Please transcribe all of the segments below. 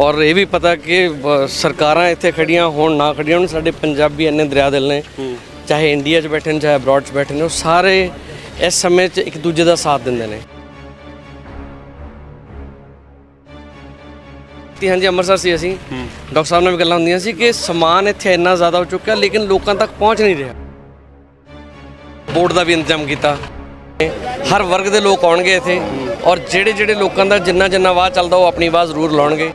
ਔਰ ਇਹ ਵੀ ਪਤਾ ਕਿ ਬ- ਸਰਕਾਰਾਂ ਇੱਥੇ ਖੜੀਆਂ ਹੋਣ ਨਾ ਖੜੀਆਂ ਹੋਣ ਸਾਡੇ ਪੰਜਾਬੀ ਇੰਨੇ ਦਰਿਆ ਦਿਲ ਨੇ। ਚਾਹੇ ਇੰਡੀਆ 'ਚ ਬੈਠੇ ਨੇ ਚਾਹੇ ਅਬਰੋਡ 'ਚ ਬੈਠੇ ਨੇ ਉਹ ਸਾਰੇ ਇਸ ਸਮੇਂ 'ਚ ਇੱਕ ਦੂਜੇ ਦਾ ਸਾਥ ਦਿੰਦੇ ਨੇ। ਤੇ ਹਾਂਜੀ ਅੰਮ੍ਰਿਤਸਰ ਸੀ ਅਸੀਂ। ਡਾਕਟਰ ਸਾਹਿਬ ਨਾਲ ਵੀ ਗੱਲਾਂ ਹੁੰਦੀਆਂ ਸੀ ਕਿ ਸਮਾਨ ਇੱਥੇ ਇੰਨਾ ਜ਼ਿਆਦਾ ਹੋ ਚੁੱਕਿਆ ਲੇਕਿਨ ਲੋਕਾਂ ਤੱਕ ਪਹੁੰਚ ਨਹੀਂ ਰਿਹਾ। ਬੋਰਡ ਦਾ ਵੀ ਇੰਤਜ਼ਾਮ ਕੀਤਾ। ਹਰ ਵਰਗ ਦੇ ਲੋਕ ਆਉਣਗੇ ਇੱਥੇ ਔਰ ਜਿਹੜੇ ਜਿਹੜੇ ਲੋਕਾਂ ਦਾ ਜਿੰਨਾ ਜਿੰਨਾ ਆਵਾਜ਼ ਚੱਲਦਾ ਉਹ ਆਪਣੀ ਆਵਾਜ਼ ਜ਼ਰੂਰ ਲਾਉਣਗੇ।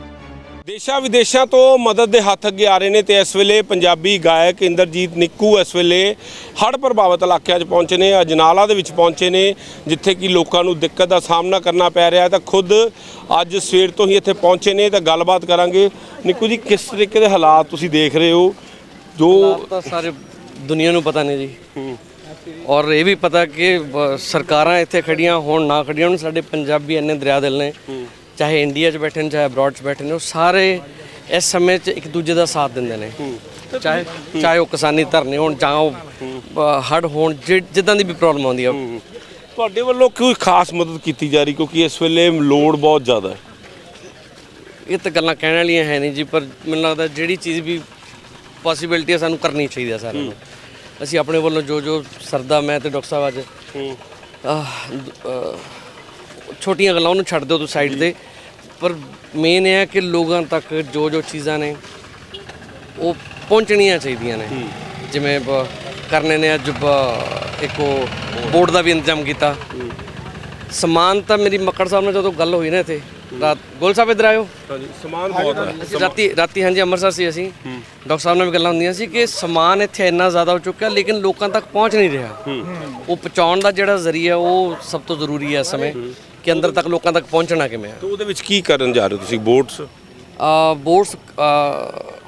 ਦੇਸ਼ਾਂ ਵਿਦੇਸ਼ਾਂ ਤੋਂ ਮਦਦ ਦੇ ਹੱਥ ਅੱਗੇ ਆ ਰਹੇ ਨੇ ਤੇ ਇਸ ਵੇਲੇ ਪੰਜਾਬੀ ਗਾਇਕ ਇੰਦਰਜੀਤ ਨਿੱਕੂ ਇਸ ਵੇਲੇ ਹੜ੍ਹ ਪ੍ਰਭਾਵਿਤ ਇਲਾਕਿਆਂ 'ਚ ਪਹੁੰਚੇ ਨੇ ਅਜਨਾਲਾ ਦੇ ਵਿੱਚ ਪਹੁੰਚੇ ਨੇ ਜਿੱਥੇ ਕਿ ਲੋਕਾਂ ਨੂੰ ਦਿੱਕਤ ਦਾ ਸਾਹਮਣਾ ਕਰਨਾ ਪੈ ਰਿਹਾ ਤਾਂ ਖੁਦ ਅੱਜ ਸਵੇਰ ਤੋਂ ਹੀ ਇੱਥੇ ਪਹੁੰਚੇ ਨੇ ਤਾਂ ਗੱਲਬਾਤ ਕਰਾਂਗੇ। ਨਿੱਕੂ ਜੀ ਕਿਸ ਤਰੀਕੇ ਦੇ ਹਾਲਾਤ ਤੁਸੀਂ ਦੇਖ ਰਹੇ ਹੋ? ਜੋ ਤਾਂ ਸਾਰੇ ਦੁਨੀਆ ਨੂੰ ਪਤਾ ਨੇ ਜੀ। ਔਰ ਇਹ ਵੀ ਪਤਾ ਕਿ ਬ- ਸਰਕਾਰਾਂ ਇੱਥੇ ਖੜੀਆਂ ਹੋਣ ਨਾ ਖੜੀਆਂ ਹੋਣ ਸਾਡੇ ਪੰਜਾਬੀ ਇੰਨੇ ਦਰਿਆ ਦਿਲ ਨੇ। ਚਾਹੇ ਇੰਡੀਆ 'ਚ ਬੈਠੇ ਨੇ ਚਾਹੇ ਅਬਰੋਡ 'ਚ ਬੈਠੇ ਨੇ ਉਹ ਸਾਰੇ ਇਸ ਸਮੇਂ 'ਚ ਇੱਕ ਦੂਜੇ ਦਾ ਸਾਥ ਦਿੰਦੇ ਨੇ। ਚਾਹੇ ਚਾਹੇ ਉਹ ਕਿਸਾਨੀ ਧਰਨੇ ਹੋਣ ਜਾਂ ਉਹ ਹੜ ਹੋਣ ਜਿੱਦਾਂ ਦੀ ਵੀ ਪ੍ਰੋਬਲਮ ਆਉਂਦੀ ਆ। ਤੁਹਾਡੇ ਵੱਲੋਂ ਕੋਈ ਖਾਸ ਮਦਦ ਕੀਤੀ ਜਾ ਰਹੀ? ਕਿਉਂਕਿ ਇਸ ਵੇਲੇ ਲੋੜ ਬਹੁਤ ਜ਼ਿਆਦਾ ਹੈ। ਇਹ ਤਾਂ ਗੱਲਾਂ ਕਹਿਣ ਵਾਲੀਆਂ ਹੈ ਨਹੀਂ ਜੀ ਪਰ ਮੈਨੂੰ ਲੱਗਦਾ ਜਿਹੜੀ ਚੀਜ਼ ਵੀ ਪੋਸੀਬਿਲਿਟੀ ਹੈ ਸਾਨੂੰ ਕਰਨੀ ਚਾਹੀਦੀ ਹੈ ਸਾਰਿਆਂ ਨੂੰ। ਅਸੀਂ ਆਪਣੇ ਵੱਲੋਂ ਜੋ ਜੋ ਸਰਦਾ ਮੈਂ ਤੇ ਡਾਕਟਰ ਸਾਹਿਬ ਅੱਜ ਛੋਟੀਆਂ ਗੱਲਾਂ ਉਹਨੂੰ ਛੱਡ ਦਿਓ ਤੁਸੀਂ ਸਾਈਡ ਤੇ। ਪਰ ਮੇਨ ਇਹ ਹੈ ਕਿ ਲੋਕਾਂ ਤੱਕ ਜੋ ਜੋ ਚੀਜ਼ਾਂ ਨੇ ਉਹ ਪਹੁੰਚਣੀਆਂ ਚਾਹੀਦੀਆਂ ਨੇ। ਜਿਵੇਂ ਕਰਨੇ ਨੇ ਅੱਜ ਇੱਕ ਬੋਰਡ ਦਾ ਵੀ ਇੰਤਜ਼ਾਮ ਕੀਤਾ। ਸਮਾਨ ਤਾਂ ਮੇਰੀ ਮੱਕੜ ਸਾਹਿਬ ਨਾਲ ਜਦੋਂ ਗੱਲ ਹੋਈ ਨਾ ਇੱਥੇ ਰਾਤ ਗੋਲ ਸਾਹਿਬ ਇੱਧਰ ਆਇਓ। ਹਾਂਜੀ ਸਮਾਨ ਬਹੁਤ ਹੈ। ਰਾਤੀ ਰਾਤੀ ਹਾਂਜੀ ਅੰਮ੍ਰਿਤਸਰ ਸੀ ਅਸੀਂ। ਡਾਕਟਰ ਸਾਹਿਬ ਨਾਲ ਵੀ ਗੱਲਾਂ ਹੁੰਦੀਆਂ ਸੀ ਕਿ ਸਮਾਨ ਇੱਥੇ ਇੰਨਾ ਜ਼ਿਆਦਾ ਹੋ ਚੁੱਕਿਆ ਲੇਕਿਨ ਲੋਕਾਂ ਤੱਕ ਪਹੁੰਚ ਨਹੀਂ ਰਿਹਾ। ਉਹ ਪਹੁੰਚਾਉਣ ਦਾ ਜਿਹੜਾ ਜ਼ਰੀਆ ਉਹ ਸਭ ਤੋਂ ਜ਼ਰੂਰੀ ਹੈ ਇਸ ਸਮੇਂ। ਕਿ ਅੰਦਰ ਤੱਕ ਲੋਕਾਂ ਤੱਕ ਪਹੁੰਚਣਾ ਕਿਵੇਂ ਹੈ ਤੇ ਉਹਦੇ ਵਿੱਚ ਕੀ ਕਰਨ ਜਾ ਰਹੇ ਹੋ ਤੁਸੀਂ? ਬੋਟਸ? ਆ ਬੋਰਡਸ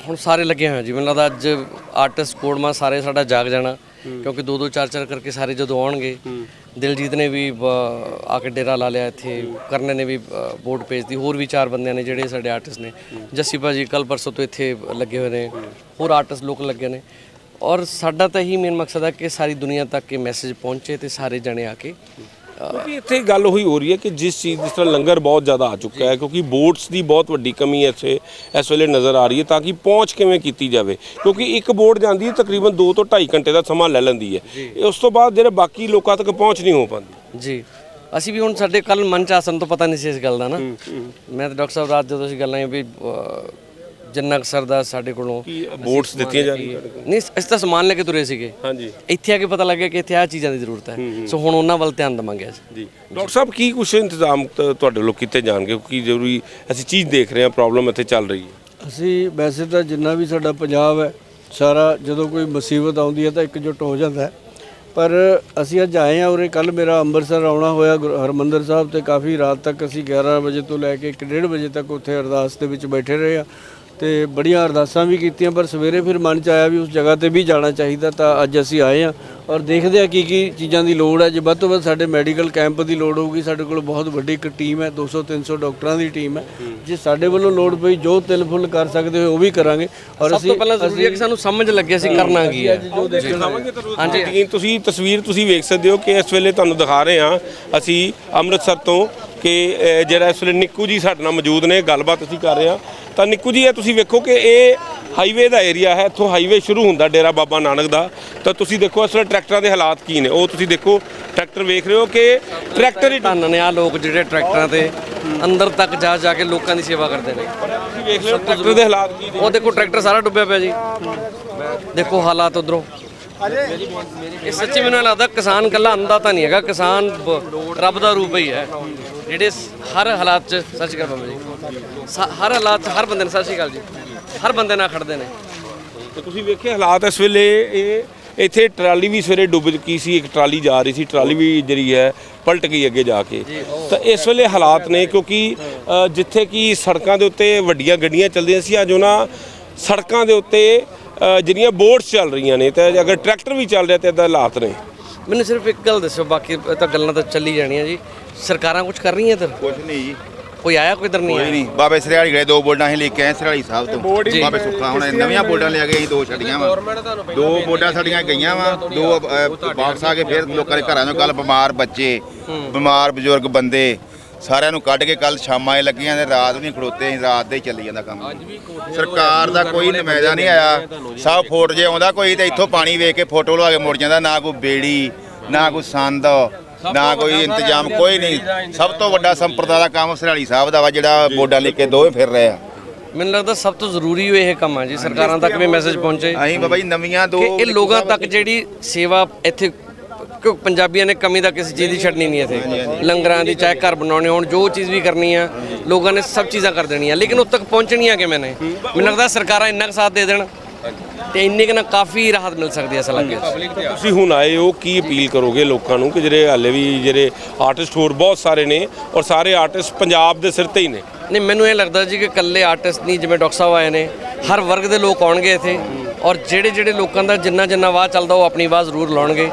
ਹੁਣ ਸਾਰੇ ਲੱਗੇ ਹੋਏ ਜੀ। ਮੈਨੂੰ ਲੱਗਦਾ ਅੱਜ ਆਰਟਿਸਟ ਕੋਡਮਾ ਸਾਰੇ ਸਾਡਾ ਜਾਗ ਜਾਣਾ ਕਿਉਂਕਿ ਦੋ ਦੋ ਚਾਰ ਚਾਰ ਕਰਕੇ ਸਾਰੇ ਜਦੋਂ ਆਉਣਗੇ ਦਿਲਜੀਤ ਨੇ ਵੀ ਆ ਕੇ ਡੇਰਾ ਲਾ ਲਿਆ ਇੱਥੇ ਕਰਨੇ ਨੇ ਵੀ ਬੋਰਡ ਭੇਜਦੀ ਹੋਰ ਵੀ ਚਾਰ ਬੰਦਿਆਂ ਨੇ ਜਿਹੜੇ ਸਾਡੇ ਆਰਟਿਸਟ ਨੇ। ਜੱਸੀ ਭਾਜੀ ਕੱਲ ਪਰਸੋਂ ਤੋਂ ਇੱਥੇ ਲੱਗੇ ਹੋਏ ਨੇ। ਹੋਰ ਆਰਟਿਸਟ ਲੋਕ ਲੱਗੇ ਨੇ। ਔਰ ਸਾਡਾ ਤਾਂ ਇਹੀ ਮੇਨ ਮਕਸਦ ਹੈ ਕਿ ਸਾਰੀ ਦੁਨੀਆ ਤੱਕ ਇਹ ਮੈਸੇਜ ਪਹੁੰਚੇ ਤੇ ਸਾਰੇ ਜਣੇ ਆ ਕੇ ਕਿਉਂਕਿ ਇੱਥੇ ਗੱਲ ਹੋਈ ਹੋ ਰਹੀ ਹੈ ਕਿ ਜਿਸ ਚੀਜ਼ ਜਿਸ ਤਰ੍ਹਾਂ ਲੰਗਰ ਬਹੁਤ ਜ਼ਿਆਦਾ ਆ ਚੁੱਕਾ ਹੈ ਕਿਉਂਕਿ ਬੋਟਸ ਦੀ ਬਹੁਤ ਵੱਡੀ ਕਮੀ ਇੱਥੇ ਇਸ ਵੇਲੇ ਨਜ਼ਰ ਆ ਰਹੀ ਹੈ ਤਾਂ ਕਿ ਪਹੁੰਚ ਕਿਵੇਂ ਕੀਤੀ ਜਾਵੇ। ਕਿਉਂਕਿ ਇੱਕ ਬੋਟ ਜਾਂਦੀ ਹੈ ਤਕਰੀਬਨ 2 ਤੋਂ 2.5 ਘੰਟੇ ਦਾ ਸਮਾਂ ਲੈ ਲੈਂਦੀ ਹੈ। ਇਹ ਉਸ ਤੋਂ ਬਾਅਦ ਜਿਹੜੇ ਬਾਕੀ ਲੋਕਾਂ ਤੱਕ ਪਹੁੰਚ ਨਹੀਂ ਹੋ ਪਾਉਂਦੀ। ਜੀ। ਅਸੀਂ ਵੀ ਹੁਣ ਸਾਡੇ ਕੱਲ ਮਨ ਚ ਆਸਨ ਤੋਂ ਪਤਾ ਨਹੀਂ ਸੀ ਇਸ ਗੱਲ ਦਾ ਨਾ। ਮੈਂ ਤੇ ਡਾਕਟਰ ਸਾਹਿਬ ਰਾਤ ਜਦੋਂ ਅਸੀਂ ਗੱਲਾਂ ਵੀ ਜਿੰਨਾ ਕੁ ਸਰਦਾ ਸਾਡੇ ਕੋਲੋਂ ਕੀ ਬੋਟਸ ਦਿੱਤੀਆਂ ਜਾ ਰਹੀਆਂ ਨਹੀਂ ਅਸੀਂ ਤਾਂ ਸਮਾਨ ਲੈ ਕੇ ਤੁਰੇ ਸੀਗੇ। ਹਾਂਜੀ। ਇੱਥੇ ਆ ਕੇ ਪਤਾ ਲੱਗਿਆ ਕਿ ਇੱਥੇ ਆ ਚੀਜ਼ਾਂ ਦੀ ਜ਼ਰੂਰਤ ਹੈ। ਸੋ ਹੁਣ ਉਹਨਾਂ ਵੱਲ ਧਿਆਨ ਦਵਾਂਗੇ ਅਸੀਂ। ਜੀ। ਡਾਕਟਰ ਸਾਹਿਬ ਕੀ ਕੁਛ ਇੰਤਜ਼ਾਮ ਤੁਹਾਡੇ ਵੱਲੋਂ ਕੀਤੇ ਜਾਣਗੇ? ਕਿਉਂਕਿ ਜ਼ਰੂਰੀ ਅਸੀਂ ਚੀਜ਼ ਦੇਖ ਰਹੇ ਹਾਂ ਪ੍ਰੋਬਲਮ ਇੱਥੇ ਚੱਲ ਰਹੀ ਹੈ। ਅਸੀਂ ਵੈਸੇ ਤਾਂ ਜਿੰਨਾ ਵੀ ਸਾਡਾ ਪੰਜਾਬ ਹੈ ਸਾਰਾ ਜਦੋਂ ਕੋਈ ਮੁਸੀਬਤ ਆਉਂਦੀ ਹੈ ਤਾਂ ਇਕਜੁੱਟ ਹੋ ਜਾਂਦਾ ਹੈ। ਪਰ ਅਸੀਂ ਅੱਜ ਆਏ ਹਾਂ ਉਰੇ ਕੱਲ ਮੇਰਾ ਅੰਮ੍ਰਿਤਸਰ ਆਉਣਾ ਹੋਇਆ ਗੁਰ- ਹਰਿਮੰਦਰ ਸਾਹਿਬ ਤੇ ਕਾਫੀ ਰਾਤ ਤੱਕ ਅਸੀਂ 11 ਵਜੇ ਤੋਂ ਲੈ ਕੇ 1:30 ਵਜੇ ਤੱਕ ਉੱਥੇ ਅਰਦਾਸ ਦੇ ਵਿੱਚ ਬੈਠੇ ਰਹੇ ਆ ਤੇ ਬੜੀਆਂ ਅਰਦਾਸਾਂ ਵੀ ਕੀਤੀਆਂ ਪਰ ਸਵੇਰੇ ਫਿਰ ਮਨ ਚ ਆਇਆ ਵੀ ਉਸ ਜਗ੍ਹਾ ਤੇ ਵੀ ਜਾਣਾ ਚਾਹੀਦਾ ਤਾਂ ਅੱਜ ਅਸੀਂ ਆਏ ਹਾਂ ਔਰ ਦੇਖਦੇ ਆ ਕੀ ਕੀ ਚੀਜ਼ਾਂ ਦੀ ਲੋੜ ਹੈ। ਜੇ ਵੱਧ ਤੋਂ ਵੱਧ ਸਾਡੇ ਮੈਡੀਕਲ ਕੈਂਪ ਦੀ ਲੋੜ ਹੋਊਗੀ ਸਾਡੇ ਕੋਲ ਬਹੁਤ ਵੱਡੀ ਇੱਕ ਟੀਮ ਹੈ 200 300 ਡਾਕਟਰਾਂ ਦੀ ਟੀਮ ਹੈ। ਜੇ ਸਾਡੇ ਵੱਲੋਂ ਲੋੜ ਪਈ ਜੋ ਤਿਲ ਫੁੱਲ ਕਰ ਸਕਦੇ ਹੋ ਉਹ ਵੀ ਕਰਾਂਗੇ। ਔਰ ਸਭ ਤੋਂ ਪਹਿਲਾਂ ਜ਼ਰੂਰੀ ਹੈ ਕਿ ਸਾਨੂੰ ਸਮਝ ਲੱਗੇ ਅਸੀਂ ਕਰਨਾ ਕੀ ਹੈ। ਹਾਂਜੀ। ਤੁਸੀਂ ਤਸਵੀਰ ਤੁਸੀਂ ਵੇਖ ਸਕਦੇ ਹੋ ਕਿ ਇਸ ਵੇਲੇ ਤੁਹਾਨੂੰ ਦਿਖਾ ਰਹੇ ਹਾਂ। ਅਸੀਂ ਅੰਮ੍ਰਿਤਸਰ ਤੋਂ ਕਿ ਜਿਹੜਾ ਇਸ ਵੇਲੇ ਨਿੱਕੂ ਜੀ ਸਾਡੇ ਨਾਲ ਮੌਜੂਦ ਨੇ ਗੱਲਬਾਤ ਅਸੀਂ ਕਰ ਰਹੇ ਹਾਂ। ਤਾਂ ਨਿੱਕੂ ਜੀ ਇਹ ਤੁਸੀਂ ਵੇਖੋ ਕਿ ਇਹ ਹਾਈਵੇ ਦਾ ਏਰੀਆ ਹੈ ਇੱਥੋਂ ਹਾਈਵੇ ਸ਼ੁਰੂ ਹੁੰਦਾ ਡੇਰਾ ਬਾਬਾ ਨਾਨਕ ਦਾ। ਤਾਂ ਤੁਸੀਂ ਦੇਖੋ ਇਸ ਵੇਲੇ ਟਰੈਕਟਰਾਂ ਦੇ ਹਾਲਾਤ ਕੀ ਨੇ। ਉਹ ਤੁਸੀਂ ਦੇਖੋ ਟਰੈਕਟਰ ਵੇਖ ਰਹੇ ਹੋ ਕਿ ਟਰੈਕਟਰ ਹੀ ਧੰਨ ਨੇ ਆ ਲੋਕ ਜਿਹੜੇ ਟਰੈਕਟਰਾਂ ਤੇ ਅੰਦਰ ਤੱਕ ਜਾ ਜਾ ਕੇ ਲੋਕਾਂ ਦੀ ਸੇਵਾ ਕਰਦੇ ਨੇ। ਤੁਸੀਂ ਵੇਖ ਰਹੇ ਹੋ ਟਰੈਕਟਰ ਦੇ ਹਾਲਾਤ ਕੀ ਨੇ। ਉਹ ਦੇਖੋ ਟਰੈਕਟਰ ਸਾਰਾ ਡੁੱਬਿਆ ਪਿਆ ਜੀ। ਦੇਖੋ ਹਾਲਾਤ ਉਧਰੋਂ। ਇਹ ਸੱਚੀ ਮੈਨੂੰ ਲੱਗਦਾ ਕਿਸਾਨ ਕੱਲਾ ਅੰਦਾ ਤਾਂ ਨਹੀਂ ਹੈਗਾ। ਕਿਸਾਨ ਰੱਬ ਦਾ ਰੂਪ ਹੀ ਹੈ। ਜਿਹੜੇ ਹਰ ਹਾਲਾਤ 'ਚ ਸੱਚ ਕਰ ਬਾਬਾ ਜੀ। ਸ- ਹਰ ਹਾਲਾਤ 'ਚ ਹਰ ਬੰਦੇ ਨੇ ਸਤਿ ਸ਼੍ਰੀ ਅਕਾਲ ਜੀ। ਹਰ ਬੰਦੇ ਨਾਲ ਖੜਦੇ ਨੇ। ਤੇ ਤੁਸੀਂ ਵੇਖੇ ਹਾਲਾਤ ਇਸ ਵੇਲੇ ਇਹ ਇੱਥੇ ਟਰਾਲੀ ਵੀ ਸਵੇਰੇ ਡੁੱਬ ਚੁੱਕੀ ਸੀ ਇੱਕ ਟਰਾਲੀ ਜਾ ਰਹੀ ਸੀ ਟਰਾਲੀ ਵੀ ਜਿਹੜੀ ਹੈ ਪਲਟ ਗਈ ਅੱਗੇ ਜਾ ਕੇ। ਤਾਂ ਇਸ ਵੇਲੇ ਹਾਲਾਤ ਨੇ ਕਿਉਂਕਿ ਅ, ਜਿੱਥੇ ਕਿ ਸੜਕਾਂ ਦੇ ਉੱਤੇ ਵੱਡੀਆਂ ਗੱਡੀਆਂ ਚੱਲਦੀਆਂ ਸੀ ਅੱਜ ਉਹਨਾਂ ਸੜਕਾਂ ਦੇ ਉੱਤੇ ਅ, ਜਿਹੜੀਆਂ ਬੋਟਸ ਚੱਲ ਰਹੀਆਂ ਨੇ ਤੇ ਅਗਰ ਟਰੈਕਟਰ ਵੀ ਚੱਲ ਰਿਹਾ ਤੇ ਇਦਾਂ ਹਾਲਾਤ ਨੇ। ਮੈਨੂੰ ਸਿਰਫ ਇੱਕ ਗੱਲ ਦੱਸੋ ਬਾਕੀ ਤਾਂ ਗੱਲਾਂ ਤਾਂ ਚੱਲੀ ਜਾਣੀਆਂ ਜੀ। ਸਰਕਾਰਾਂ ਕੁਝ ਕਰ ਰਹੀਆਂ ਇੱਧਰ? ਕੁਛ ਨਹੀਂ ਜੀ। ਕੋਈ ਆਇਆ ਕੋਈ ਇੱਧਰ ਨਹੀਂ ਕੋਈ ਆਇਆ? ਨਹੀਂ। ਬਾਬੇ ਸਰਿਆੜੀ ਗਏ ਦੋ ਬੋਰਡਾਂ ਅਸੀਂ ਲੈ ਕੇ ਆਏ ਸਰਿਆੜੀ ਸਾਹਿਬ ਤੋਂ। ਬਾਬੇ ਸੁੱਖਾ ਹੁਣ ਨਵੀਆਂ ਬੋਰਡਾਂ ਲਿਆ ਕੇ ਅਸੀਂ ਦੋ ਛੱਡੀਆਂ ਵਾ। ਦੋ ਬੋਰਡਾਂ ਸਾਡੀਆਂ ਗਈਆਂ ਵਾ। ਦੋ ਅਹ, ਵਾਪਸ ਆ ਕੇ ਫਿਰ ਲੋਕਾਂ ਦੇ ਘਰਾਂ ਚੋਂ ਕੱਲ ਬਿਮਾਰ ਬੱਚੇ ਬਿਮਾਰ ਬਜ਼ੁਰਗ ਬੰਦੇ। ਸਾਰਿਆਂ ਨੂੰ ਕੱਢ ਕੇ ਕੱਲ ਸ਼ਾਮਾਂ ਇਹ ਲੱਗੀਆਂ ਤੇ ਰਾਤ ਨਹੀਂ ਖੜੋਤੇ ਅਸੀਂ ਰਾਤ ਦਾ ਹੀ ਚੱਲੀ ਜਾਂਦਾ ਕੰਮ। ਸਰਕਾਰ ਦਾ ਕੋਈ ਨੁਮਾਇੰਦਾ ਨਹੀਂ ਆਇਆ। ਸਭ ਫੋਟ ਜੇ ਆਉਂਦਾ ਕੋਈ ਤੇ ਇੱਥੋਂ ਪਾਣੀ ਵੇਖ ਕੇ ਫੋਟੋ ਲਵਾ ਕੇ ਮੁੜ ਜਾਂਦਾ ਨਾ ਕੋਈ ਬੇੜੀ ਨਾ ਕੋਈ ਸੰਦ ਨਾ ਕੋਈ ਇੰਤਜ਼ਾਮ ਕੋਈ ਨਹੀਂ। ਸਭ ਤੋਂ ਵੱਡਾ ਸੰਪਰਦਾ ਦਾ ਕੰਮ ਸਰਾਲੀ ਸਾਹਿਬ ਦਾ ਵਾ ਜਿਹੜਾ ਬੋਰਡਾਂ ਲੈ ਕੇ ਦੋਵੇਂ ਫਿਰ ਰਹੇ ਆ। ਮੈਨੂੰ ਲੱਗਦਾ ਸਭ ਤੋਂ ਜ਼ਰੂਰੀ ਇਹ ਕੰਮ ਹੈ ਜੀ ਸਰਕਾਰਾਂ ਤੱਕ ਵੀ ਮੈਸੇਜ ਪਹੁੰਚੇ। ਅਸੀਂ ਬਾਬਾ ਜੀ ਨਵੀਆਂ ਦੋ ਕਿ ਇਹ ਲੋਕਾਂ ਤੱਕ ਜਿਹੜੀ ਸੇਵਾ ਇੱਥੇ ਕਿਉਂ ਪੰਜਾਬੀਆਂ ਨੇ ਕਮੀ ਦਾ ਕਿਸੇ ਚੀਜ਼ ਦੀ ਛੱਡਣੀ ਨਹੀਂ ਇੱਥੇ। ਲੰਗਰਾਂ ਦੀ ਚਾਹੇ ਘਰ ਬਣਾਉਣੇ ਹੋਣ ਜੋ ਚੀਜ਼ ਵੀ ਕਰਨੀ ਆ ਲੋਕਾਂ ਨੇ ਸਭ ਚੀਜ਼ਾਂ ਕਰ ਦੇਣੀਆਂ। ਲੇਕਿਨ ਉਦ ਤੱਕ ਪਹੁੰਚਣੀਆਂ ਕਿਵੇਂ ਨੇ? ਮੈਨੂੰ ਲੱਗਦਾ ਸਰਕਾਰਾਂ ਇੰਨਾ ਕੁ ਸਾਥ ਦੇ ਦੇਣ ਤੇ ਇੰਨੇ ਕੁ ਨਾਲ ਕਾਫੀ ਰਾਹਤ ਮਿਲ ਸਕਦੀ ਹੈ 'ਚ ਤੁਸੀਂ ਹੁਣ ਆਏ ਹੋ ਕੀ ਅਪੀਲ ਕਰੋਗੇ ਲੋਕਾਂ ਨੂੰ ਕਿ ਜਿਹੜੇ ਹਾਲੇ ਵੀ ਜਿਹੜੇ ਆਰਟਿਸਟ ਹੋਰ ਬਹੁਤ ਸਾਰੇ ਨੇ ਔਰ ਸਾਰੇ ਆਰਟਿਸਟ ਪੰਜਾਬ ਦੇ ਸਿਰ ਤੇ ਹੀ ਨੇ? ਨਹੀਂ ਮੈਨੂੰ ਇਹ ਲੱਗਦਾ ਜੀ ਕਿ ਇਕੱਲੇ ਆਰਟਿਸਟ ਨਹੀਂ ਜਿਵੇਂ ਡਾਕਟਰ ਸਾਹਿਬ ਆਏ ਨੇ ਹਰ ਵਰਗ ਦੇ ਲੋਕ ਆਉਣਗੇ ਇੱਥੇ ਔਰ ਜਿਹੜੇ ਜਿਹੜੇ ਲੋਕਾਂ ਦਾ ਜਿੰਨਾ ਜਿੰਨਾ ਆਵਾਜ਼ ਚੱਲਦਾ ਉਹ ਆਪਣੀ ਆਵਾਜ਼ ਜ਼ਰੂਰ ਲਾਉਣਗੇ।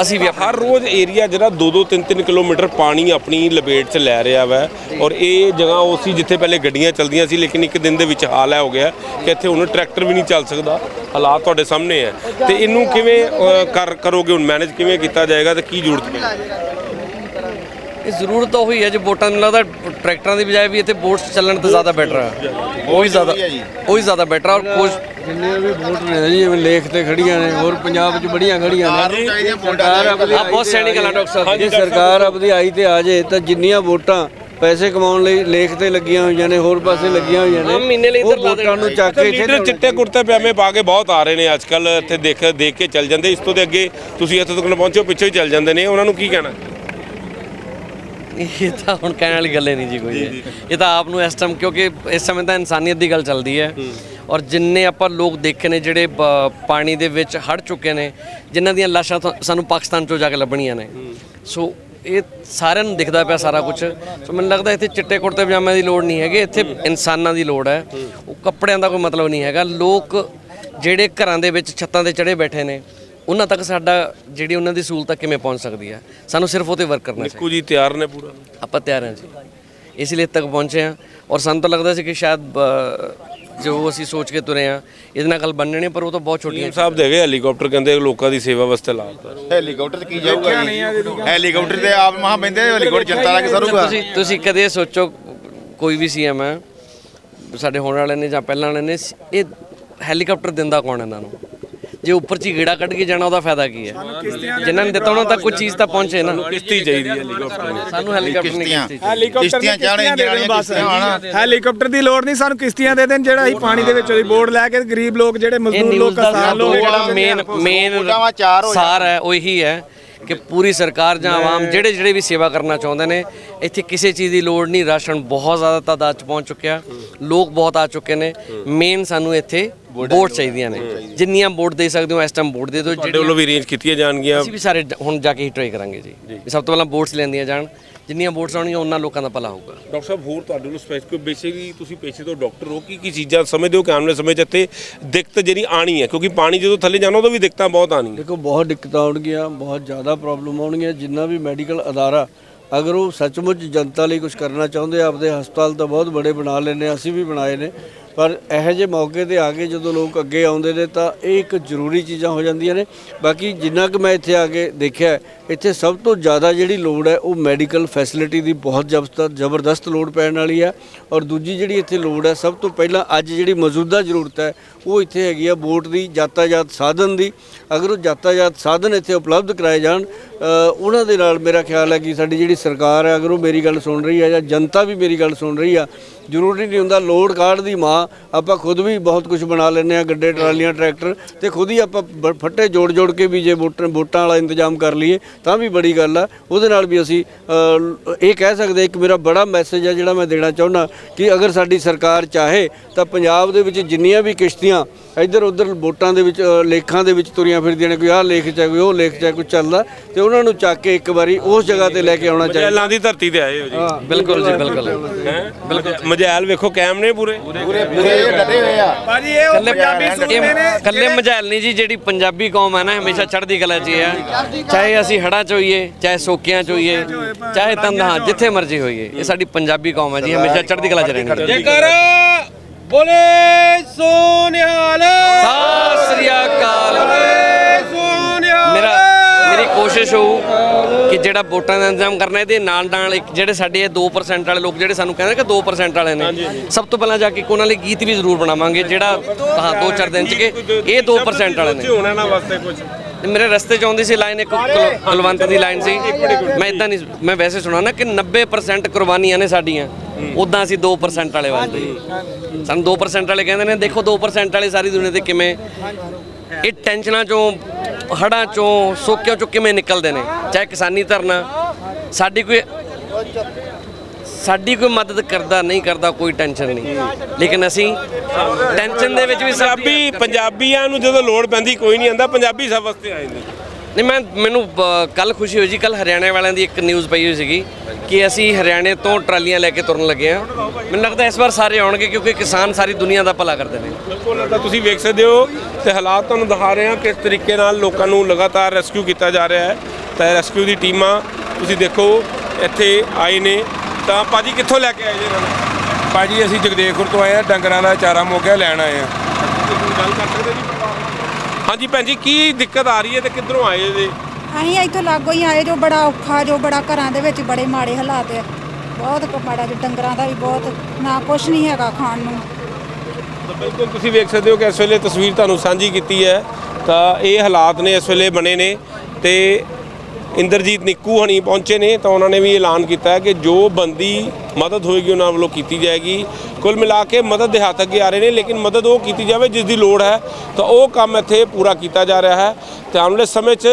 ਅਸੀਂ ਵੀ ਹਰ ਰੋਜ਼ ਏਰੀਆ ਜਿਹੜਾ 2-2 3-3 ਕਿਲੋਮੀਟਰ ਪਾਣੀ ਆਪਣੀ ਲਪੇਟ 'ਚ ਲੈ ਰਿਹਾ ਵਾ ਔਰ ਇਹ ਜਗ੍ਹਾ ਉਹ ਸੀ ਜਿੱਥੇ ਪਹਿਲੇ ਗੱਡੀਆਂ ਚੱਲਦੀਆਂ ਸੀ ਲੇਕਿਨ ਇੱਕ ਦਿਨ ਦੇ ਵਿੱਚ ਹਾਲ ਹੈ ਹੋ ਗਿਆ ਕਿ ਇੱਥੇ ਹੁਣ ਟਰੈਕਟਰ ਵੀ ਨਹੀਂ ਚੱਲ ਸਕਦਾ। ਹਾਲਾਤ ਤੁਹਾਡੇ ਸਾਹਮਣੇ ਹੈ। ਤੇ ਇਹਨੂੰ ਕਿਵੇਂ ਕਰ ਕਰੋਗੇ ਹੁਣ ਮੈਨੇਜ ਕਿਵੇਂ ਕੀਤਾ ਜਾਏਗਾ ਤੇ ਕੀ ਜ਼ਰੂਰਤ ਹੈ? ਇਹ ਜ਼ਰੂਰਤ ਉਹੀ ਹੈ ਜੇ ਵੋਟਾਂ ਨੂੰ ਲੱਗਦਾ ਟਰੈਕਟਰਾਂ ਦੀ ਬਜਾਏ ਵੀ ਇੱਥੇ ਬੋਟਸ ਚੱਲਣ ਤਾਂ ਜ਼ਿਆਦਾ ਬੈਟਰ ਹੈ ਉਹੀ ਜ਼ਿਆਦਾ ਹੈ ਜੀ। ਉਹੀ ਜ਼ਿਆਦਾ ਬੈਟਰ ਔਰ ਕੁਝ ਜਿੰਨੇ ਵੀ ਵੋਟ ਨੇ ਜੀ ਜਿਵੇਂ ਲੇਖ ਤੇ ਖੜੀਆਂ ਨੇ ਹੋਰ ਪੰਜਾਬ 'ਚ ਬੜੀਆਂ ਖੜੀਆਂ ਨੇ। ਸਰਕਾਰ ਆਪਣੀ ਆ ਬਹੁਤ ਸਿਆਣੀ ਗੱਲ ਡਾਕਟਰ ਸਾਹਿਬ ਜੇ। ਸਰਕਾਰ ਆਪਣੀ ਆਈ ਤੇ ਆ ਜੇ ਤਾਂ ਜਿੰਨੀਆਂ ਵੋਟਾਂ ਪੈਸੇ ਕਮਾਉਣ ਲਈ ਲੇਖ ਤੇ ਲੱਗੀਆਂ ਹੋਈਆਂ ਨੇ ਹੋਰ ਪਾਸੇ ਲੱਗੀਆਂ ਹੋਈਆਂ ਹਾਂ, ਮਹੀਨੇ ਲਈ ਨੇ ਉਹ ਇੱਧਰ ਲਾ ਵੋਟਾਂ ਨੂੰ ਚੱਕ ਕੇ ਇੱਥੇ ਚਿੱਟੇ ਕੁੜਤੇ ਪਜਾਮੇ ਪਾ ਕੇ ਬਹੁਤ ਆ ਰਹੇ ਨੇ ਅੱਜ ਕੱਲ ਇੱਥੇ ਦੇਖ ਦੇਖ ਕੇ ਚੱਲ ਜਾਂਦੇ ਇਸ ਤੋਂ ਦੇ ਅੱਗੇ ਤੁਸੀਂ ਇੱਥੇ ਤੱਕ ਪਹੁੰਚੋ ਪਿੱਛੇ ਹੀ ਚੱਲ ਜਾਂਦੇ ਨੇ ਉਹਨਾਂ ਨੂੰ ਕੀ ਕਹਿਣਾ? ਇਹ ਤਾਂ ਹੁਣ ਕਹਿਣ ਵਾਲੀ ਗੱਲ ਨਹੀਂ ਜੀ ਕੋਈ। ਇਹ ਤਾਂ ਆਪ ਨੂੰ ਇਸ ਟਾਈਮ ਕਿਉਂਕਿ ਇਸ ਸਮੇਂ ਤਾਂ ਇਨਸਾਨੀਅਤ ਦੀ ਗੱਲ ਚੱਲਦੀ ਹੈ। ਔਰ ਜਿੰਨੇ ਆਪਾਂ ਲੋਕ ਦੇਖੇ ਨੇ ਜਿਹੜੇ ਪਾਣੀ ਦੇ ਵਿੱਚ ਹੜ ਚੁੱਕੇ ਨੇ ਜਿਨ੍ਹਾਂ ਦੀਆਂ ਲਾਸ਼ਾਂ ਸਾਨੂੰ ਪਾਕਿਸਤਾਨ ਚੋਂ ਜਾ ਕੇ ਲੱਭਣੀਆਂ ਨੇ। ਸੋ ਇਹ ਸਾਰਿਆਂ ਨੂੰ ਦਿਖਦਾ ਪਿਆ ਸਾਰਾ ਕੁਝ ਸੋ ਮੈਨੂੰ ਲੱਗਦਾ ਇੱਥੇ ਚਿੱਟੇ ਕੁੜਤੇ ਪਜਾਮਿਆਂ ਦੀ ਲੋੜ ਨਹੀਂ ਹੈਗੀ ਇੱਥੇ ਇਨਸਾਨਾਂ ਦੀ ਲੋੜ ਹੈ। ਉਹ ਕੱਪੜਿਆਂ ਦਾ ਕੋਈ ਮਤਲਬ ਨਹੀਂ ਹੈਗਾ। ਲੋਕ ਜਿਹੜੇ ਘਰਾਂ ਦੇ ਵਿੱਚ ਛੱਤਾਂ ਤੇ ਚੜੇ ਬੈਠੇ ਨੇ ਉਹਨਾਂ ਤੱਕ ਸਾਡਾ ਜਿਹੜੀ ਉਹਨਾਂ ਦੀ ਸਹੂਲਤ ਕਿਵੇਂ ਪਹੁੰਚ ਸਕਦੀ ਹੈ ਸਾਨੂੰ ਸਿਰਫ ਉਹ ਤੇ ਵਰਕ ਕਰਨਾ ਚਾਹੀਦਾ ਨਿੱਕੂ ਜੀ ਤਿਆਰ ਨੇ ਪੂਰਾ? ਆਪਾਂ ਤਿਆਰ ਹਾਂ ਜੀ। ਇਸ ਲਈ ਤੱਕ ਪਹੁੰਚੇ ਹਾਂ। ਔਰ ਸਾਨੂੰ ਤਾਂ ਲੱਗਦਾ ਸੀ ਕਿ ਸ਼ਾਇਦ ਜੋ ਅਸੀਂ ਸੋਚ ਕੇ ਤੁਰੇ ਹਾਂ ਇਹਦੇ ਨਾਲ ਗੱਲ ਬਣਨੇ ਪਰ ਉਹ ਤਾਂ ਬਹੁਤ ਛੋਟੀਆਂ ਟੀਮ ਸਾਹਿਬ ਦੇ ਗਏ ਹੈਲੀਕਾਪਟਰ ਕਹਿੰਦੇ ਲੋਕਾਂ ਦੀ ਸੇਵਾ ਵਾਸਤੇ ਲਾਤਾ ਹੈਲੀਕਾਪਟਰ ਤੇ ਕੀ ਜਾਊਗਾ ਜੀ? ਹੈਲੀਕਾਪਟਰ ਤੇ ਆਪ ਮਹਾ ਬੰਦੇ ਹੈਲੀਕਾਪਟਰ ਜਨਤਾ ਦਾ ਕਿ ਸਰੂਗਾ? ਤੁਸੀਂ ਤੁਸੀਂ ਕਦੇ ਸੋਚੋ ਕੋਈ ਵੀ ਸੀਐਮ ਹੈ ਸਾਡੇ ਹੋਣ ਵਾਲੇ ਨੇ ਜਾਂ ਪਹਿਲਾਂ ਵਾਲੇ ਨੇ ਇਹ ਹੈਲੀਕਾਪਟਰ ਦਿੰਦਾ ਕੌਣ ਇਹਨਾਂ ਨੂੰ? ਜੇ ਉੱਪਰ ਚ ਗੇੜਾ ਕੱਢ ਕੇ ਜਾਣਾ ਉਹਦਾ ਫਾਇਦਾ ਕੀ ਹੈ? ਜਿਨ੍ਹਾਂ ਨੇ ਦਿੱਤਾ ਉਹਨਾਂ ਤੱਕ ਕੋਈ ਚੀਜ਼ ਤਾਂ ਪਹੁੰਚੇ ਨਾ। ਕਿਸ਼ਤੀ ਚਾਹੀਦੀ ਹੈ ਹੈਲੀਕਾਪਟਰ ਸਾਨੂੰ ਹੈਲੀਕਾਪਟਰ ਨਹੀਂ ਕਿਸ਼ਤੀਆਂ। ਕਿਸ਼ਤੀ ਹੈਲੀਕਾਪਟਰ ਕਿਸ਼ਤੀਆਂ ਵਾਲੀਆਂ ਕਿਸ਼ਤੀਆਂ ਆਉਣ ਹੈਲੀਕਾਪਟਰ ਦੀ ਲੋੜ ਨਹੀਂ ਸਾਨੂੰ ਕਿਸ਼ਤੀਆਂ ਦੇ ਦੇਣ ਜਿਹੜਾ ਅਸੀਂ ਪਾਣੀ ਦੇ ਵਿੱਚ ਉਹਦੀ ਬੋਰਡ ਲੈ ਕੇ ਗਰੀਬ ਲੋਕ ਜਿਹੜੇ ਮਜ਼ਦੂਰ ਲੋਕ ਕਿਸਾਨ ਲੋਕ ਜਿਹੜਾ ਮੇਨ ਮੇਨ ਸਾਰ ਹੈ ਉਹ ਇਹੀ ਹੈ ਕਿ ਪੂਰੀ ਸਰਕਾਰ ਜਾਂ ਆਵਾਮ ਜਿਹੜੇ ਜਿਹੜੇ ਵੀ ਸੇਵਾ ਕਰਨਾ ਚਾਹੁੰਦੇ ਨੇ ਇੱਥੇ ਕਿਸੇ ਚੀਜ਼ ਦੀ ਲੋੜ ਨਹੀਂ। ਰਾਸ਼ਨ ਬਹੁਤ ਜ਼ਿਆਦਾ ਤਾਦਾਦ ਚ ਪਹੁੰਚ ਚੁੱਕਿਆ। ਲੋਕ ਬਹੁਤ ਆ ਚੁੱਕੇ ਨੇ। ਮੇਨ ਸਾਨੂੰ ਇੱਥੇ ਵੋਟ ਚਾਹੀਦੀਆਂ ਨੇ। ਜਿੰਨੀਆਂ ਵੋਟ ਦੇ ਸਕਦੇ ਹੋ ਇਸ ਟਾਈਮ ਵੋਟ ਦੇ ਦਿਓ। ਤੁਹਾਡੇ ਵੱਲੋਂ ਵੀ ਅਰੇਂਜ ਕੀਤੀਆਂ ਜਾਣਗੀਆਂ। ਅਸੀਂ ਵੀ ਸਾਰੇ ਹੁਣ ਜਾ ਕੇ ਹੀ ਟਰਾਈ ਕਰਾਂਗੇ ਜੀ। ਸਭ ਤੋਂ ਪਹਿਲਾਂ ਵੋਟਸ ਲੈਂਦੀਆਂ ਜਾਣ। ਜਿੰਨੀਆਂ ਵੋਟਸ ਆਉਣਗੀਆਂ ਉਹਨਾਂ ਲੋਕਾਂ ਦਾ ਭਲਾ ਹੋਊਗਾ। ਡਾਕਟਰ ਸਾਹਿਬ ਹੋਰ ਤੁਹਾਡੇ ਨੂੰ ਸਪੈਸੀਫਿਕ ਬੇਸਿਕਲੀ ਤੁਸੀਂ ਪੇਸ਼ੇ ਤੋਂ ਡਾਕਟਰ ਹੋ ਕੀ ਕੀ ਚੀਜ਼ਾਂ ਸਮਝਦੇ ਹੋ ਕਿ ਆਉਣ ਵਾਲੇ ਸਮੇਂ 'ਚ ਇੱਥੇ ਦਿੱਕਤ ਜਿਹੜੀ ਆਣੀ ਹੈ? ਕਿਉਂਕਿ ਪਾਣੀ ਜਦੋਂ ਥੱਲੇ ਜਾਣਾ ਉਦੋਂ ਵੀ ਦਿੱਕਤਾਂ ਬਹੁਤ ਆਣੀਆਂ ਦੇਖੋ ਬਹੁਤ ਦਿੱਕਤਾਂ ਆਉਣਗੀਆਂ ਬਹੁਤ ਜ਼ਿਆਦਾ ਪ੍ਰੋਬਲਮ ਆਉਣਗੀਆਂ। ਜਿੰਨਾ ਵੀ ਮੈਡੀਕਲ ਅਦਾਰਾ ਅਗਰ ਉਹ ਸੱਚਮੁੱਚ ਜਨਤਾ ਲਈ ਕੁਝ ਕਰਨਾ ਚਾਹੁੰਦੇ ਆ, ਆਪਦੇ ਹਸਪਤਾਲ ਤਾਂ ਬਹੁਤ ਬੜੇ ਬਣਾ ਲੈਂਦੇ ਆ ਅਸੀਂ ਵੀ ਬਣਾਏ ਨੇ। ਪਰ ਇਹੋ ਜਿਹੇ ਮੌਕੇ ਤੇ ਆ ਕੇ ਜਦੋਂ ਲੋਕ ਅੱਗੇ ਆਉਂਦੇ ਨੇ ਤਾਂ ਇਹ ਇੱਕ ਜ਼ਰੂਰੀ ਚੀਜ਼ਾਂ ਹੋ ਜਾਂਦੀਆਂ ਨੇ। ਬਾਕੀ ਜਿੰਨਾ ਕਿ ਮੈਂ ਇੱਥੇ ਆ ਕੇ ਦੇਖਿਆ, ਇੱਥੇ ਸਭ ਤੋਂ ਜ਼ਿਆਦਾ ਜਿਹੜੀ ਲੋੜ ਹੈ ਉਹ ਮੈਡੀਕਲ ਫੈਸਿਲਿਟੀ ਦੀ ਬਹੁਤ ਜ਼ਬਰਦਸਤ ਜ਼ਬਰਦਸਤ ਲੋੜ ਪੈਣ ਵਾਲੀ ਹੈ। ਔਰ ਦੂਜੀ ਜਿਹੜੀ ਇੱਥੇ ਲੋੜ ਹੈ, ਸਭ ਤੋਂ ਪਹਿਲਾਂ ਅੱਜ ਜਿਹੜੀ ਮੌਜੂਦਾ ਜ਼ਰੂਰਤ ਹੈ, ਉਹ ਇੱਥੇ ਹੈਗੀ ਆ ਬੋਟ ਦੀ, ਯਾਤਾਯਾਤ ਸਾਧਨ ਦੀ। ਅਗਰ ਉਹ ਯਾਤਾਯਾਤ ਸਾਧਨ ਇੱਥੇ ਉਪਲਬਧ ਕਰਾਏ ਜਾਣ ਉਹਨਾਂ ਦੇ ਨਾਲ ਮੇਰਾ ਖਿਆਲ ਹੈ ਕਿ ਸਾਡੀ ਜਿਹੜੀ ਸਰਕਾਰ ਹੈ, ਅਗਰ ਉਹ ਮੇਰੀ ਗੱਲ ਸੁਣ ਰਹੀ ਹੈ ਜਾਂ ਜਨਤਾ ਵੀ ਮੇਰੀ ਗੱਲ ਸੁਣ ਰਹੀ ਆ, ਜ਼ਰੂਰੀ ਨਹੀਂ ਹੁੰਦਾ ਲੋਡ ਕਾਰਡ ਦੀ ਮਾਂ ਆਪਾਂ ਖੁਦ ਵੀ ਬਹੁਤ ਕੁਝ ਬਣਾ ਲੈਂਦੇ ਆ ਗੱਡੇ ਟਰਾਲੀਆਂ ਟਰੈਕਟਰ ਤੇ ਖੁਦ ਹੀ ਆਪਾਂ ਫੱਟੇ ਜੋੜ ਜੋੜ ਕੇ ਵੀ ਜੇ ਵੋਟਾਂ ਵੋਟਾਂ ਵਾਲਾ ਇੰਤਜ਼ਾਮ ਕਰ ਲਈਏ ਤਾਂ ਵੀ ਬੜੀ ਗੱਲ ਆ। ਉਹਦੇ ਨਾਲ ਵੀ ਅਸੀਂ ਇਹ ਕਹਿ ਸਕਦੇ ਇੱਕ ਮੇਰਾ ਬੜਾ ਮੈਸੇਜ ਹੈ ਜਿਹੜਾ ਮੈਂ ਦੇਣਾ ਚਾਹੁੰਦਾ ਕਿ ਅਗਰ ਸਾਡੀ ਸਰਕਾਰ ਚਾਹੇ ਤਾਂ ਪੰਜਾਬ ਦੇ ਵਿੱਚ ਜਿੰਨੀਆਂ ਵੀ ਕਿਸ਼ਤੀਆਂ ਇੱਧਰ ਉੱਧਰ ਵੋਟਾਂ ਦੇ ਵਿੱਚ ਲੇਖਾਂ ਦੇ ਵਿੱਚ ਤੁਰੀਆਂ ਫਿਰਦੀਆਂ ਨੇ ਕੋਈ ਆਹ ਲੇਖ ਚ ਹੈ, ਕੋਈ ਉਹ ਲੇਖ ਚ ਹੈ, ਕੋਈ ਚੱਲਦਾ ਤੇ ਉਹਨਾਂ ਨੂੰ ਚੱਕ ਕੇ ਇੱਕ ਵਾਰੀ ਉਸ ਜਗ੍ਹਾ ਤੇ ਲੈ ਕੇ ਆਉਣਾ ਚਾਹੀਦਾ। ਮਜੈਲਾਂ ਦੀ ਧਰਤੀ ਤੇ ਆਏ ਹੋ ਜੀ। ਬਿਲਕੁਲ ਜੀ ਬਿਲਕੁਲ। ਬਿਲਕੁਲ ਮਜੈਲ ਵੇਖੋ ਕੈਮ ਨੇ ਪੂਰੇ ਪੂਰੇ। ਪੂਰੇ ਡਟੇ ਹੋਏ ਆ। ਭਾਜੀ ਇਹ ਉਹ ਪੰਜਾਬੀ ਸੁਣਦੇ ਨੇ ਇਹ ਕੱਲੇ ਮਝੈਲ ਨਹੀਂ ਜੀ ਜਿਹੜੀ ਪੰਜਾਬੀ ਕੌਮ ਹੈ ਨਾ ਹਮੇਸ਼ਾ ਚੜ੍ਹਦੀ ਕਲਾ 'ਚ ਹੀ ਚਾਹੇ ਅਸੀਂ ਹੜਾ 'ਚ ਹੋਈਏ ਚਾਹੇ ਸੋਕਿਆਂ 'ਚ ਹੋਈਏ ਚਾਹੇ ਤੰਦਾਂ ਜਿੱਥੇ ਮਰਜ਼ੀ ਹੋਈਏ ਇਹ ਸਾਡੀ ਪੰਜਾਬੀ ਕੌਮ ਹੈ ਜੀ ਹਮੇਸ਼ਾ ਚੜ੍ਹਦੀ ਕਲਾ 'ਚ ਰਹਿਣੀ ਜੇਕਰ ਬੋਲੇ ਸੋਨਿਹਾਲ ਸਤਿ ਸ੍ਰੀ ਅਕਾਲ। ਕੋਸ਼ਿਸ਼ ਹੋਊ ਕਿ ਜਿਹੜਾ ਵੋਟਾਂ ਦਾ ਇੰਤਜ਼ਾਮ ਕਰਨਾ ਇਹਦੇ ਨਾਲ ਨਾਲ ਇੱਕ ਜਿਹੜੇ ਸਾਡੇ ਇਹ 2% ਵਾਲੇ ਲੋਕ ਜਿਹੜੇ ਸਾਨੂੰ ਕਹਿੰਦੇ ਕਿ 2% ਵਾਲੇ ਨੇ। ਸਭ ਤੋਂ ਪਹਿਲਾਂ ਜਾ ਕੇ ਉਹਨਾਂ ਲਈ ਗੀਤ ਵੀ ਜ਼ਰੂਰ ਬਣਾਵਾਂਗੇ ਜਿਹੜਾ ਹਾਂ ਦੋ ਚਾਰ ਦਿਨ ਚ ਕਿ ਇਹ 2% ਵਾਲੇ ਨੇ। ਹੋਣਾ ਨਾ ਵਾਸਤੇ ਕੁਝ ਮੇਰੇ ਰਸਤੇ 'ਚ ਆਉਂਦੀ ਸੀ ਲਾਈਨ ਇੱਕ ਕੁਲ- ਕੁਲਵੰਤ ਦੀ ਲਾਈਨ ਸੀ। ਮੈਂ ਇਦਾਂ ਨਹੀਂ ਮੈਂ ਵੈਸੇ ਸੁਣਾ ਨਾ ਕਿ 90% ਕੁਰਬਾਨੀਆਂ ਨੇ ਸਾਡੀਆਂ। ਉਦਾਂ ਅਸੀਂ 2% ਵਾਲੇ ਵਾਸਤੇ ਸਾਨੂੰ 2% ਵਾਲੇ ਕਹਿੰਦੇ ਨੇ ਦੇਖੋ 2% ਵਾਲੇ ਸਾਰੀ ਦੁਨੀਆ ਤੇ ਕਿਵੇਂ। ਇਹ ਟੈਨਸ਼ਨਾਂ ਚੋਂ ਹੜਾਂ ਚੋਂ ਸੋਕਿਆਂ ਚੋਂ ਕਿਵੇਂ ਨਿਕਲਦੇ ਨੇ? ਚਾਹੇ ਕਿਸਾਨੀ ਧਰਨਾ ਸਾਡੀ ਕੋਈ ਸਾਡੀ ਕੋਈ ਮਦਦ ਕਰਦਾ ਨਹੀਂ ਕਰਦਾ ਕੋਈ ਟੈਨਸ਼ਨ ਨਹੀਂ। ਲੇਕਿਨ ਅਸੀਂ ਟੈਨਸ਼ਨ ਦੇ ਵਿੱਚ ਵੀ ਪੰਜਾਬੀ ਪੰਜਾਬੀਆਂ ਨੂੰ ਜਦੋਂ ਲੋੜ ਪੈਂਦੀ ਕੋਈ ਨਹੀਂ ਆਂਦਾ ਪੰਜਾਬੀ ਸਭ ਵਾਸਤੇ ਆ ਜਾਂਦੇ। ਨਹੀਂ ਮੈਂ ਮੈਨੂੰ ਕੱਲ ਖੁਸ਼ੀ ਹੋਈ ਜੀ ਕੱਲ ਹਰਿਆਣਾ ਵਾਲਿਆਂ ਦੀ ਇੱਕ ਨਿਊਜ਼ ਪਈ ਹੋਈ ਸੀਗੀ ਕਿ ਅਸੀਂ ਹਰਿਆਣੇ ਤੋਂ ਟਰਾਲੀਆਂ ਲੈ ਕੇ ਤੁਰਨ ਲੱਗੇ ਆ ਮੈਨੂੰ ਲੱਗਦਾ ਇਸ ਵਾਰ ਸਾਰੇ ਆਉਣਗੇ ਕਿਉਂਕਿ ਕਿਸਾਨ ਸਾਰੀ ਦੁਨੀਆ ਦਾ ਭਲਾ ਕਰਦੇ ਨੇ। ਬਿਲਕੁਲ ਤਾਂ ਤੁਸੀਂ ਵੇਖ ਸਕਦੇ ਹੋ ਤੇ ਹਾਲਾਤ ਤੁਹਾਨੂੰ ਦਿਖਾ ਰਹੇ ਹਾਂ ਕਿਸ ਤਰੀਕੇ ਨਾਲ ਲੋਕਾਂ ਨੂੰ ਲਗਾਤਾਰ ਰੈਸਕਿਊ ਕੀਤਾ ਜਾ ਰਿਹਾ ਹੈ। ਤਾਂ ਰੈਸਕਿਊ ਦੀ ਟੀਮਾਂ ਤੁਸੀਂ ਦੇਖੋ ਇੱਥੇ ਆਏ ਨੇ। ਤਾਂ ਭਾਜੀ ਕਿੱਥੋਂ ਲੈ ਕੇ ਆਏ ਜੀ ਇਹਨਾਂ ਨੂੰ? ਭਾਜੀ ਅਸੀਂ ਜਗਦੇਵਪੁਰ ਤੋਂ ਆਏ ਆ ਡੰਗਰਾਂ ਦਾ ਚਾਰਾ ਮੋਗਿਆ ਲੈਣ ਆਏ ਆ ਗੱਲ ਕਰ ਸਕਦੇ ਜੀ? ਹਾਂਜੀ ਭੈਣ ਜੀ ਕੀ ਦਿੱਕਤ ਆ ਰਹੀ ਹੈ ਤੇ ਕਿੱਧਰੋਂ ਆਏ ਜੀ? ਅਸੀਂ ਇੱਥੋਂ ਲਾਗੋ ਹੀ ਆਏ ਜੋ ਬੜਾ ਔਖਾ ਜੋ ਬੜਾ ਘਰਾਂ ਦੇ ਵਿੱਚ ਬੜੇ ਮਾੜੇ ਹਾਲਾਤ ਆ। ਬਹੁਤ ਕੁ ਮਾੜਾ ਜੋ ਡੰਗਰਾਂ ਦਾ ਵੀ ਬਹੁਤ ਨਾ ਕੁਛ ਨਹੀਂ ਹੈਗਾ ਖਾਣ ਨੂੰ। ਤਾਂ ਬਿਲਕੁਲ ਤੁਸੀਂ ਵੇਖ ਸਕਦੇ ਹੋ ਕਿ ਇਸ ਵੇਲੇ ਤਸਵੀਰ ਤੁਹਾਨੂੰ ਸਾਂਝੀ ਕੀਤੀ ਹੈ। ਤਾਂ ਇਹ ਹਾਲਾਤ ਨੇ ਇਸ ਵੇਲੇ ਬਣੇ ਨੇ ਤੇ ਇੰਦਰਜੀਤ ਨਿੱਕੂ ਹਣੀ ਪਹੁੰਚੇ ਨੇ ਤਾਂ ਉਹਨਾਂ ਨੇ ਵੀ ਐਲਾਨ ਕੀਤਾ ਹੈ ਕਿ ਜੋ ਬੰਦੀ ਮਦਦ ਹੋਏਗੀ ਉਹਨਾਂ ਵੱਲੋਂ ਕੀਤੀ ਜਾਏਗੀ। ਕੁੱਲ ਮਿਲਾ ਕੇ ਮਦਦ ਦੇ ਹੱਥ ਅੱਗੇ ਆ ਰਹੇ ਨੇ, ਲੇਕਿਨ ਮਦਦ ਉਹ ਕੀਤੀ ਜਾਵੇ ਜਿਸ ਦੀ ਲੋੜ ਹੈ, ਤਾਂ ਉਹ ਕੰਮ ਇੱਥੇ ਪੂਰਾ ਕੀਤਾ ਜਾ ਰਿਹਾ ਹੈ। ਤੇ ਆਉਣ ਵਾਲੇ ਸਮੇਂ 'ਚ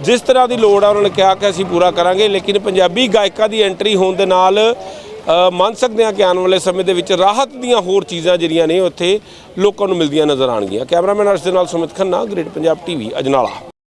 ਜਿਸ ਤਰ੍ਹਾਂ ਦੀ ਲੋੜ ਹੈ ਉਹਨਾਂ ਨੇ ਕਿਹਾ ਕਿ ਅਸੀਂ ਪੂਰਾ ਕਰਾਂਗੇ, ਲੇਕਿਨ ਪੰਜਾਬੀ ਗਾਇਕਾਂ ਦੀ ਐਂਟਰੀ ਹੋਣ ਦੇ ਨਾਲ ਮੰਨ ਸਕਦੇ ਹਾਂ ਕਿ ਆਉਣ ਵਾਲੇ ਸਮੇਂ ਦੇ ਵਿੱਚ ਰਾਹਤ ਦੀਆਂ ਹੋਰ ਚੀਜ਼ਾਂ ਜਿਹੜੀਆਂ ਨੇ, ਉੱਥੇ ਲੋਕਾਂ ਨੂੰ ਮਿਲਦੀਆਂ ਨਜ਼ਰ ਆਣਗੀਆਂ ਕੈਮਰਾਮੈਨ ਅਰਸ਼ ਦੇ ਨਾਲ ਸੁਮਿਤ ਖੰਨਾ, ਗ੍ਰੇਟ ਪੰਜਾਬ ਟੀਵੀ, ਅਜਨਾਲਾ।